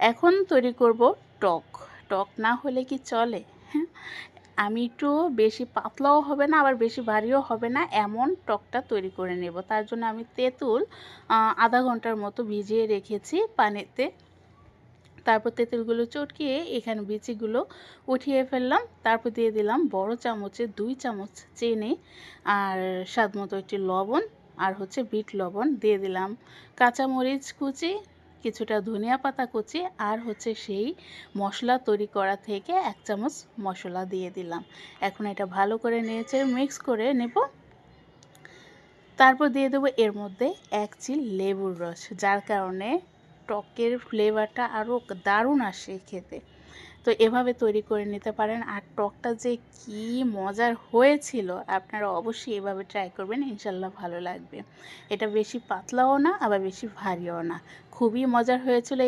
এখন তৈরি করব টক। টক না হলে কি চলে? হ্যাঁ আমি একটু বেশি পাতলাও হবে না, আবার বেশি ভারীও হবে না, এমন টকটা তৈরি করে নেব। তার জন্য আমি তেঁতুল আধা ঘণ্টার মতো ভিজিয়ে রেখেছি পানিতে। তারপর তেঁতুলগুলো চটকিয়ে এখানে বিচিগুলো উঠিয়ে ফেললাম। তারপর দিয়ে দিলাম বড় চামচে দুই চামচ চিনি আর স্বাদ মতো একটি লবণ আর হচ্ছে বিট লবণ। দিয়ে দিলাম কাঁচামরিচ কুচি কিছুটা ধনিয়া পাতা কুচি আর হচ্ছে সেই মশলা তৈরি করা থেকে এক চামচ মশলা দিয়ে দিলাম। এখন এটা ভালো করে নিয়েছে মিক্স করে নেব। তারপর দিয়ে দেবো এর মধ্যে এক চিল লেবুর রস, যার কারণে টকের ফ্লেভারটা আরও দারুণ আসে খেতে। তো এভাবে তৈরি করে নিতে পারেন। আর টকটা যে কি মজার হয়েছিল, আপনারা অবশ্যই এভাবে ট্রাই করবেন, ইনশাল্লাহ ভালো লাগবে। এটা বেশি পাতলাও না, আবার বেশি ভারীও না। খুবই মজার হয়েছিল